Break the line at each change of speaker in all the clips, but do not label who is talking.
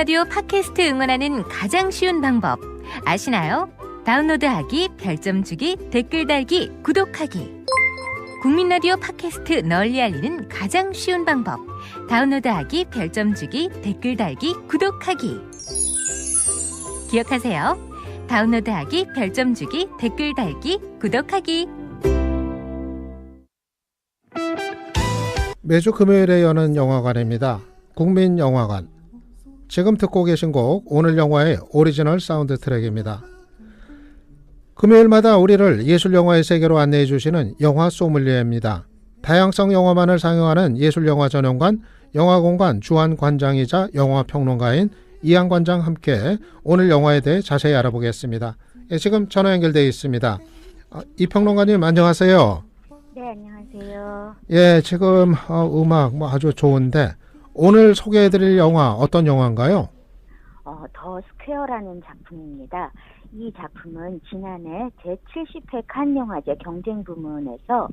라디오 팟캐스트 응원하는 가장 쉬운 방법 아시나요? 다운로드하기, 별점 주기, 댓글 달기, 구독하기. 국민 라디오 팟캐스트 널리 알리는 가장 쉬운 방법. 다운로드하기, 별점 주기, 댓글 달기, 구독하기. 기억하세요. 다운로드하기, 별점 주기, 댓글 달기, 구독하기.
매주 금요일에 여는 영화관입니다. 국민영화관. 지금 듣고 계신 곡 오늘 영화의 오리지널 사운드 트랙입니다. 금요일마다 우리를 예술 영화의 세계로 안내해 주시는 영화 소믈리에입니다. 다양성 영화만을 상영하는 예술 영화 전용관 영화공간 주한 관장이자 영화 평론가인 이한 관장 함께 오늘 영화에 대해 자세히 알아보겠습니다. 예, 지금 전화 연결되어 있습니다. 아, 이 평론가님 안녕하세요.
네, 안녕하세요.
예, 지금 어, 음악 뭐 아주 좋은데 오늘 소개해드릴 영화 어떤 영화인가요?
어, 더 스퀘어라는 작품입니다. 이 작품은 지난해 제70회 칸 영화제 경쟁 부문에서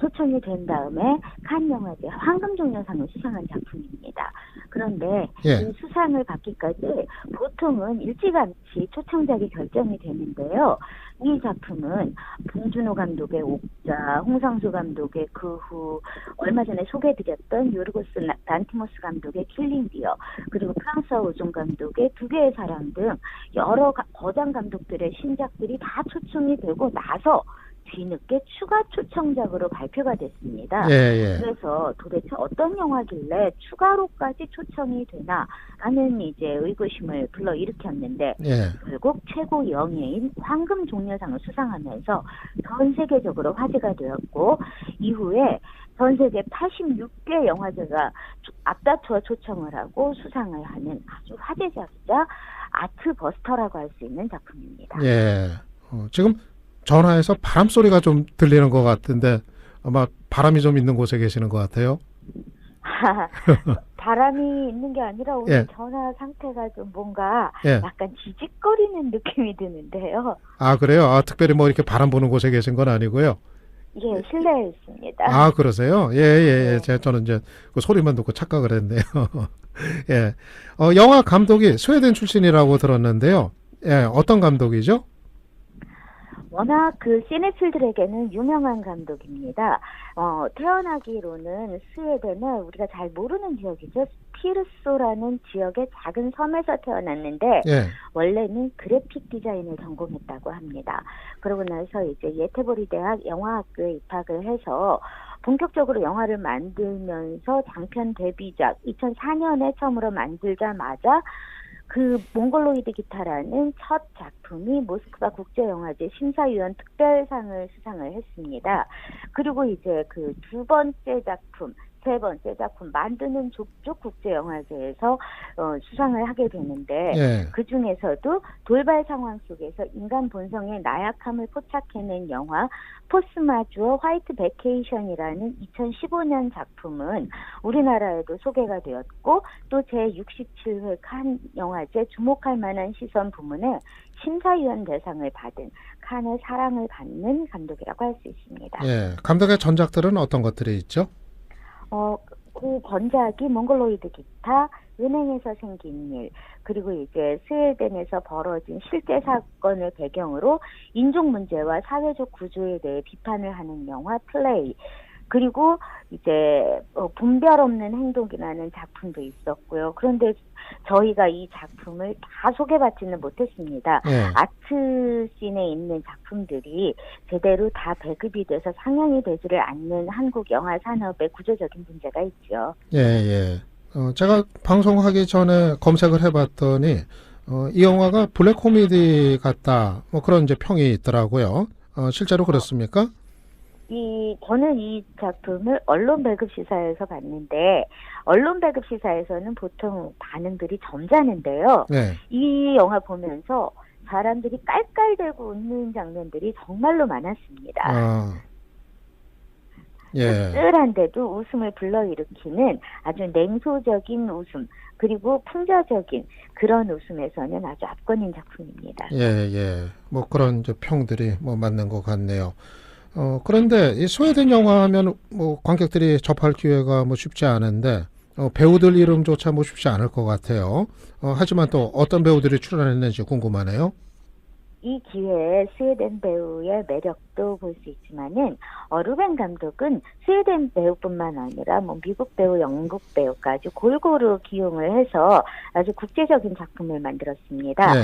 초청이 된 다음에 칸 영화제 황금종려상을 수상한 작품입니다. 그런데
예.
이 수상을 받기까지 보통은 일찌감치 초청작이 결정이 되는데요. 이 작품은 봉준호 감독의 옥자, 홍상수 감독의 그 후 얼마 전에 소개해드렸던 요르고스 나- 란티모스 감독의 킬링 디어 그리고 프랑스와 오종 감독의 두 개의 사랑 등 여러 가- 거장 감독들의 신작들이 다 초청이 되고 나서 뒤늦게 추가 초청작으로 발표가 됐습니다.
예, 예.
그래서 도대체 어떤 영화길래 추가로까지 초청이 되나라는 이제 의구심을 불러일으켰는데
예.
결국 최고 영예인 황금 종려상을 수상하면서 전 세계적으로 화제가 되었고 이후에 전 세계 86개 영화제가 초- 앞다투어 초청을 하고 수상을 하는 아주 화제작이자 아트버스터라고 할 수 있는 작품입니다.
예. 어, 지금 전화에서 바람 소리가 좀 들리는 것 같은데 아마 바람이 좀 있는 곳에 계시는 것 같아요.
바람이 있는 게 아니라 오늘
예.
전화 상태가 좀 뭔가
예.
약간 지직거리는 느낌이 드는데요.
아 그래요? 아 특별히 뭐 이렇게 바람 부는 곳에 계신 건 아니고요.
예, 실내에 있습니다.
아 그러세요? 예, 예, 예.
네.
제가 저는 이제 그 소리만 듣고 착각을 했네요. 예. 어, 영화 감독이 스웨덴 출신이라고 들었는데요. 예, 어떤 감독이죠?
워낙 그 시네필들에게는 유명한 감독입니다. 어, 태어나기로는 스웨덴의 우리가 잘 모르는 지역이죠. 피르소라는 지역의 작은 섬에서 태어났는데
예.
원래는 그래픽 디자인을 전공했다고 합니다. 그러고 나서 이제 예테보리 대학 영화학교에 입학을 해서 본격적으로 영화를 만들면서 장편 데뷔작 2004년에 처음으로 만들자마자 그 몽골로이드 기타라는 첫 작품이 모스크바 국제영화제 심사위원 특별상을 수상을 했습니다. 그리고 이제 그 두 번째 작품, 세 번째 작품 만드는 족족 국제영화제에서 어, 수상을 하게 되는데
예.
그 중에서도 돌발 상황 속에서 인간 본성의 나약함을 포착해낸 영화 포스마주어 화이트 베케이션이라는 2015년 작품은 우리나라에도 소개가 되었고 또 제67회 칸 영화제 주목할 만한 시선 부문에 심사위원 대상을 받은 칸의 사랑을 받는 감독이라고 할 수 있습니다.
예. 감독의 전작들은 어떤 것들이 있죠?
어, 그 번작이 몽골로이드 기타, 은행에서 생긴 일, 그리고 이제 스웨덴에서 벌어진 실제 사건을 배경으로 인종 문제와 사회적 구조에 대해 비판을 하는 영화 플레이, 그리고 이제 어, 분별 없는 행동이라는 작품도 있었고요. 그런데 저희가 이 작품을 다 소개받지는 못했습니다.
예.
아트 씬에 있는 작품들이 제대로 다 배급이 돼서 상영이 되지를 않는 한국 영화 산업의 구조적인 문제가 있죠.
예, 예. 어, 제가 방송하기 전에 검색을 해봤더니 어, 이 영화가 블랙 코미디 같다. 뭐 그런 이제 평이 있더라고요. 어, 실제로 그렇습니까?
이 저는 이 작품을 언론 배급 시사에서 봤는데 언론 배급 시사에서는 보통 반응들이 점잖은데요.
네.
이 영화 보면서 사람들이 깔깔대고 웃는 장면들이 정말로 많았습니다.
아, 예.
쓸쓸한데도 웃음을 불러일으키는 아주 냉소적인 웃음 그리고 풍자적인 그런 웃음에서는 아주 압권인 작품입니다.
예, 예. 뭐 그런 평들이 뭐 맞는 것 같네요. 어, 그런데 이 스웨덴 영화 하면 뭐 관객들이 접할 기회가 뭐 쉽지 않은데 어, 배우들 이름조차 뭐 쉽지 않을 것 같아요. 어, 하지만 또 어떤 배우들이 출연했는지 궁금하네요.
이 기회에 스웨덴 배우의 매력도 볼 수 있지만은 어, 루벤 감독은 스웨덴 배우뿐만 아니라 뭐 미국 배우, 영국 배우까지 골고루 기용을 해서 아주 국제적인 작품을 만들었습니다.
네.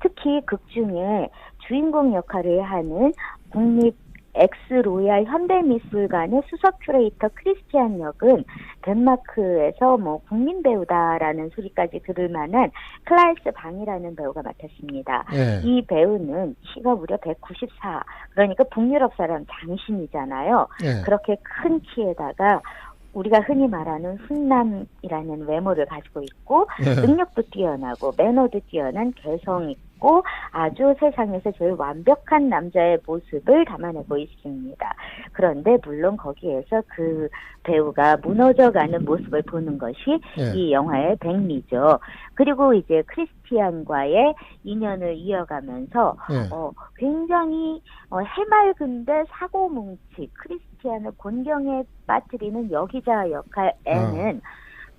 특히 극 중에 주인공 역할을 하는 국립 엑스 로얄 현대미술관의 수석 큐레이터 크리스티안 역은 덴마크에서 뭐 국민 배우다라는 소리까지 들을 만한 클라이스 방이라는 배우가 맡았습니다.
예.
이 배우는 키가 무려 194. 그러니까 북유럽 사람 장신이잖아요.
예.
그렇게 큰 키에다가 우리가 흔히 말하는 훈남이라는 외모를 가지고 있고
예.
능력도 뛰어나고 매너도 뛰어난 개성 있고 아주 세상에서 제일 완벽한 남자의 모습을 담아내고 있습니다. 그런데 물론 거기에서 그 배우가 무너져가는 모습을 보는 것이
예.
이 영화의 백미죠. 그리고 이제 크리스티안과의 인연을 이어가면서
예.
어, 굉장히 어, 해맑은데 사고뭉치 크리스 티안을 곤경에 빠뜨리는 여기자 역할에는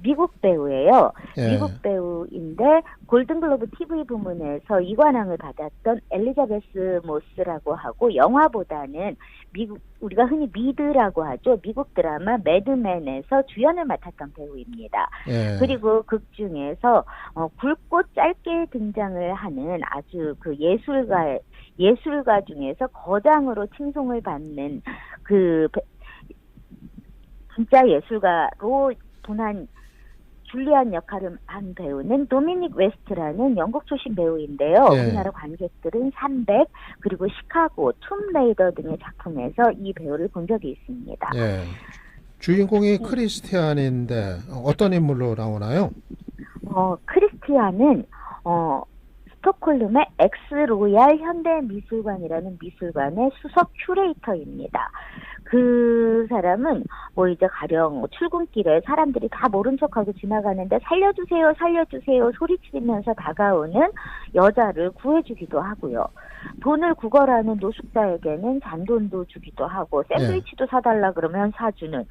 미국 배우예요.
어. 예.
미국 배우인데 골든글로브 TV 부문에서 이관왕을 받았던 엘리자베스 모스라고 하고 영화보다는 미국 우리가 흔히 미드라고 하죠. 미국 드라마 매드맨에서 주연을 맡았던 배우입니다.
예.
그리고 극 중에서 어, 굵고 짧게 등장을 하는 아주 그 예술가 예술가 중에서 거장으로 칭송을 받는 그 배- 진짜 예술가로 분한 줄리안 역할을 한 배우는 도미닉 웨스트라는 영국 출신 배우인데요.
예.
우리나라 관객들은 300 그리고 시카고, 툼레이더 등의 작품에서 이 배우를 본 적이 있습니다.
예. 주인공이 크리스티안인데 어떤 인물로 나오나요?
어, 크리스티안은 어, 스톡홀름의 엑스 로얄 현대 미술관이라는 미술관의 수석 큐레이터입니다. 그 사람은 뭐 이제 가령 출근길에 사람들이 다 모른 척하고 지나가는데 살려주세요, 살려주세요 소리치면서 다가오는 여자를 구해주기도 하고요. 돈을 구걸하는 노숙자에게는 잔돈도 주기도 하고 샌드위치도 사달라 그러면 사주는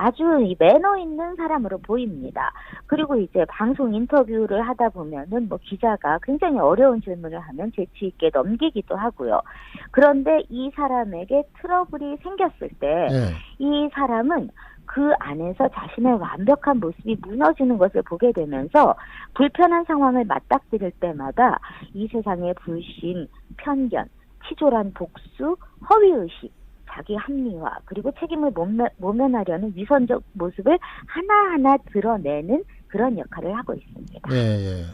아주 이 매너 있는 사람으로 보입니다. 그리고 이제 방송 인터뷰를 하다 보면은 뭐 기자가 굉장히 어려운 질문을 하면 재치 있게 넘기기도 하고요. 그런데 이 사람에게 트러블이 생겼을 때이
예.
사람은 그 안에서 자신의 완벽한 모습이 무너지는 것을 보게 되면서 불편한 상황을 맞닥뜨릴 때마다 이 세상의 불신, 편견, 치졸한 복수, 허위의식, 자기 합리화, 그리고 책임을 모면, 모면하려는 위선적 모습을 하나하나 드러내는 그런 역할을 하고 있습니다.
예, 예.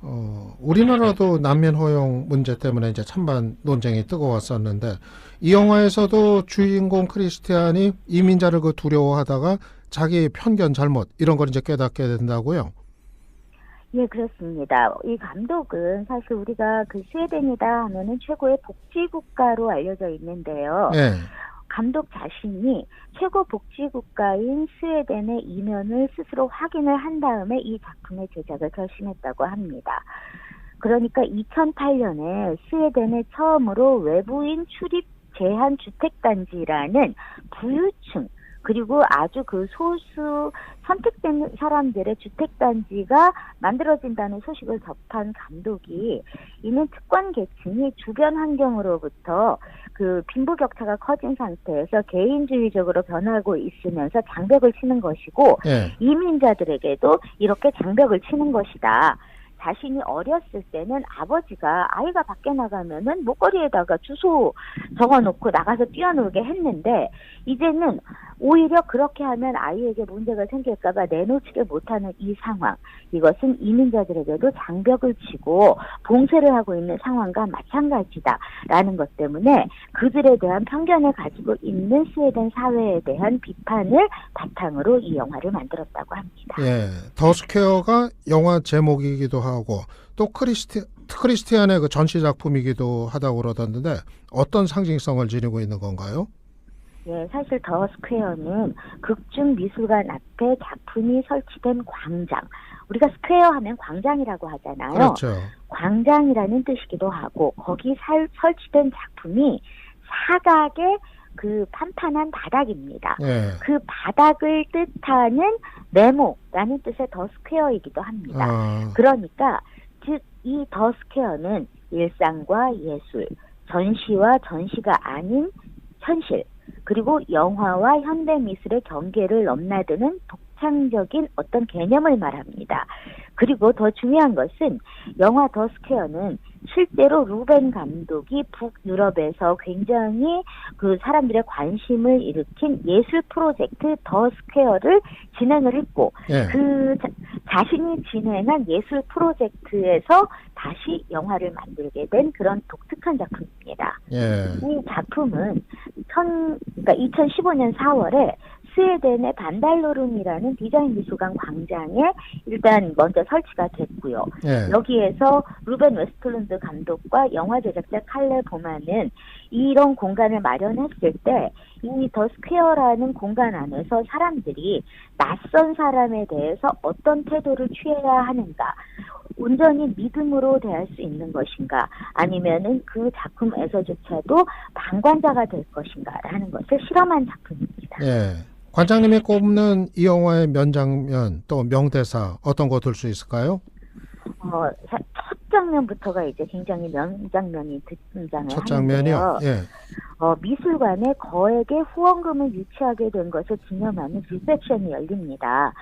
어, 우리나라도 난민 허용 문제 때문에 이제 찬반 논쟁이 뜨거웠었는데 이 영화에서도 주인공 크리스티안이 이민자를 그 두려워하다가 자기 편견 잘못 이런 걸 이제 깨닫게 된다고요.
예, 그렇습니다. 이 감독은 사실 우리가 그 스웨덴이다 하면은 최고의 복지국가로 알려져 있는데요.
예.
감독 자신이 최고 복지국가인 스웨덴의 이면을 스스로 확인을 한 다음에 이 작품의 제작을 결심했다고 합니다. 그러니까 2008년에 스웨덴에 처음으로 외부인 출입 제한 주택단지라는 부유층 그리고 아주 그 소수 선택된 사람들의 주택단지가 만들어진다는 소식을 접한 감독이 이는 특권 계층이 주변 환경으로부터 그 빈부격차가 커진 상태에서 개인주의적으로 변하고 있으면서 장벽을 치는 것이고
예.
이민자들에게도 이렇게 장벽을 치는 것이다. 자신이 어렸을 때는 아버지가 아이가 밖에 나가면은 목걸이에다가 주소 적어놓고 나가서 뛰어놀게 했는데 이제는 오히려 그렇게 하면 아이에게 문제가 생길까봐 내놓지를 못하는 이 상황 이것은 이민자들에게도 장벽을 치고 봉쇄를 하고 있는 상황과 마찬가지다라는 것 때문에 그들에 대한 편견을 가지고 있는 스웨덴 사회에 대한 비판을 바탕으로 이 영화를 만들었다고 합니다.
예. 더 스퀘어가 영화 제목이기도 하고 또 크리스티 크리스티안의 그 전시 작품이기도 하다고 그러던데 어떤 상징성을 지니고 있는 건가요?
예, 사실 더 스퀘어는 극중 미술관 앞에 작품이 설치된 광장. 우리가 스퀘어 하면 광장이라고 하잖아요.
그렇죠.
광장이라는 뜻이기도 하고 거기 살, 설치된 작품이 사각의 그 판판한 바닥입니다.
예.
그 바닥을 뜻하는 네모라는 뜻의 더 스퀘어이기도 합니다.
아,
그러니까 즉 이 더 스퀘어는 일상과 예술, 전시와 전시가 아닌 현실, 그리고 영화와 현대 미술의 경계를 넘나드는 독창적인 어떤 개념을 말합니다. 그리고 더 중요한 것은 영화 더 스퀘어는 실제로 루벤 감독이 북유럽에서 굉장히 그 사람들의 관심을 일으킨 예술 프로젝트 더 스퀘어를 진행을 했고
예.
그 자, 신이 진행한 예술 프로젝트에서 다시 영화를 만들게 된 그런 독특한 작품입니다.
예.
이 작품은 천, 그러니까 2015년 4월에 스웨덴의 반달로름이라는 디자인 미술관 광장에 일단 먼저 설치가 됐고요.
예.
여기에서 루벤 웨스틀랜드 감독과 영화 제작자 칼레 보마는 이런 공간을 마련했을 때 이 더 스퀘어라는 공간 안에서 사람들이 낯선 사람에 대해서 어떤 태도를 취해야 하는가 온전히 믿음으로 대할 수 있는 것인가 아니면은 그 작품에서조차도 방관자가 될 것인가라는 것을 실험한 작품입니다.
예. 관장님이 꼽는 이 영화의 명장면 또 명대사 어떤 거 들 수 있을까요?
어, 사- 첫 장면부터가 이제 굉장히 명장면이 등장을
첫
장면이요.
예.
어, 미술관에 거액의 후원금을 유치하게 된 것을 기념하는 리셉션이 열립니다.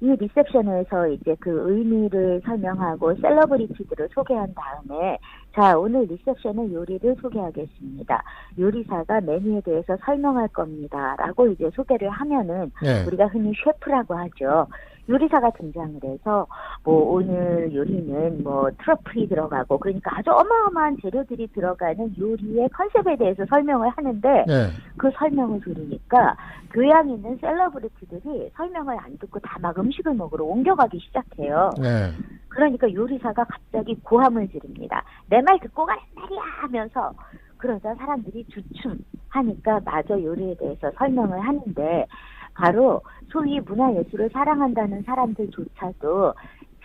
이 리셉션에서 이제 그 의미를 설명하고 셀러브리티들을 소개한 다음에 자 오늘 리셉션의 요리를 소개하겠습니다. 요리사가 메뉴에 대해서 설명할 겁니다 라고 이제 소개를 하면은
예.
우리가 흔히 셰프라고 하죠. 요리사가 등장을 해서 뭐 오늘 요리는 뭐 트러플이 들어가고 그러니까 아주 어마어마한 재료들이 들어가는 요리의 컨셉에 대해서 설명을 하는데
예.
그 설명을 들으니까 교양 있는 셀러브리티들이 설명을 안 듣고 다 막 음식을 먹으러 옮겨가기 시작해요.
예.
그러니까 요리사가 갑자기 고함을 지릅니다. 내 말 듣고 가란 말이야 하면서 그러자 사람들이 주춤하니까 마저 요리에 대해서 설명을 하는데 바로 소위 문화예술을 사랑한다는 사람들조차도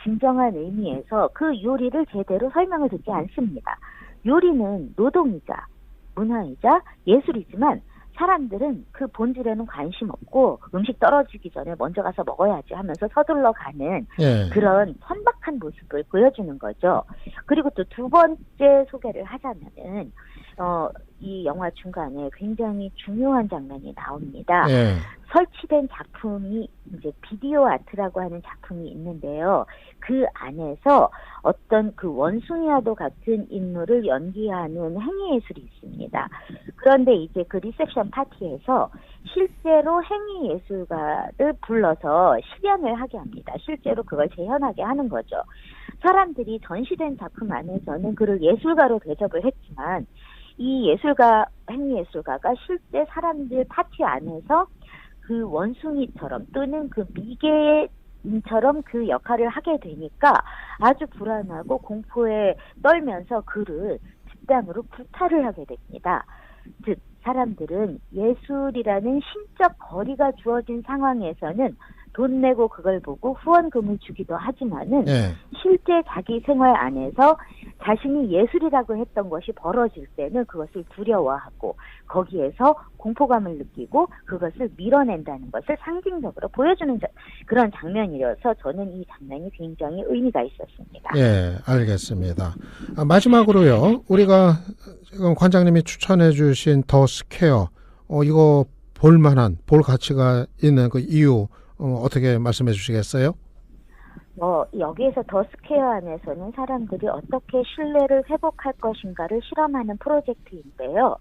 진정한 의미에서 그 요리를 제대로 설명을 듣지 않습니다. 요리는 노동이자 문화이자 예술이지만 사람들은 그 본질에는 관심 없고 음식 떨어지기 전에 먼저 가서 먹어야지 하면서 서둘러 가는
예.
그런 선박한 모습을 보여주는 거죠. 그리고 또 두 번째 소개를 하자면은 어, 이 영화 중간에 굉장히 중요한 장면이 나옵니다.
예.
설치된 작품이 이제 비디오 아트라고 하는 작품이 있는데요. 그 안에서 어떤 그 원숭이와도 같은 인물을 연기하는 행위 예술이 있습니다. 그런데 이제 그 리셉션 파티에서 실제로 행위 예술가를 불러서 실현을 하게 합니다. 실제로 그걸 재현하게 하는 거죠. 사람들이 전시된 작품 안에서는 그를 예술가로 대접을 했지만 이 예술가 행위 예술가가 실제 사람들 파티 안에서 그 원숭이처럼 또는 그 미개인처럼 그 역할을 하게 되니까 아주 불안하고 공포에 떨면서 그를 집단으로 구타를 하게 됩니다. 즉 사람들은 예술이라는 신적 거리가 주어진 상황에서는 돈 내고 그걸 보고 후원금을 주기도 하지만은
예.
실제 자기 생활 안에서 자신이 예술이라고 했던 것이 벌어질 때는 그것을 두려워하고 거기에서 공포감을 느끼고 그것을 밀어낸다는 것을 상징적으로 보여주는 자- 그런 장면이어서 저는 이 장면이 굉장히 의미가 있었습니다.
예, 알겠습니다. 아, 마지막으로요. 우리가 지금 관장님이 추천해 주신 더 스퀘어 어 이거 볼 만한 볼 가치가 있는 그 이유 어, 어떻게 말씀해 주시겠어요?
뭐 여기에서 더 스퀘어 안에서는 사람들이 어떻게 신뢰를 회복할 것인가를 실험하는 프로젝트인데요.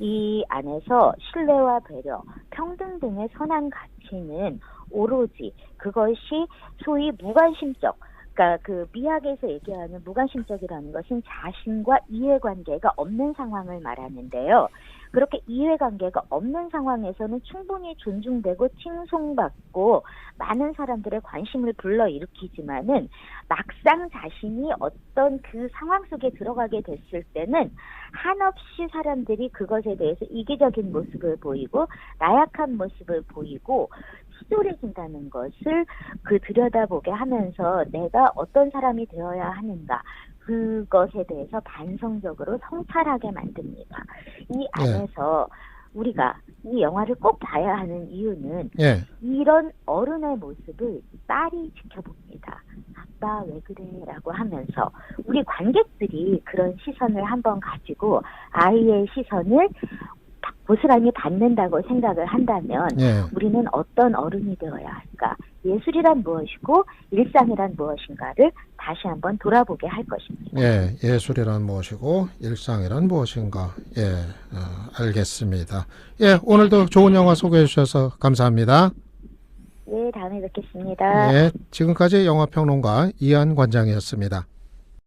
이 안에서 신뢰와 배려, 평등 등의 선한 가치는 오로지 그것이 소위 무관심적 그러니까 그 미학에서 얘기하는 무관심적이라는 것은 자신과 이해관계가 없는 상황을 말하는데요. 그렇게 이해관계가 없는 상황에서는 충분히 존중되고 칭송받고 많은 사람들의 관심을 불러일으키지만은 막상 자신이 어떤 그 상황 속에 들어가게 됐을 때는 한없이 사람들이 그것에 대해서 이기적인 모습을 보이고 나약한 모습을 보이고 치졸해진다는 것을 그 들여다보게 하면서 내가 어떤 사람이 되어야 하는가 그것에 대해서 반성적으로 성찰하게 만듭니다. 이 안에서 우리가 이 영화를 꼭 봐야 하는 이유는
예.
이런 어른의 모습을 딸이 지켜봅니다. 아빠 왜 그래라고 하면서 우리 관객들이 그런 시선을 한번 가지고 아이의 시선을 고스란히 받는다고 생각을 한다면
예.
우리는 어떤 어른이 되어야 할까? 예술이란 무엇이고 일상이란 무엇인가를 다시 한번 돌아보게 할 것입니다.
예, 예술이란 무엇이고 일상이란 무엇인가. 예, 어, 알겠습니다. 예, 오늘도 좋은 영화 소개해 주셔서 감사합니다.
네, 다음에 뵙겠습니다.
예, 지금까지 영화평론가 이한 관장이었습니다.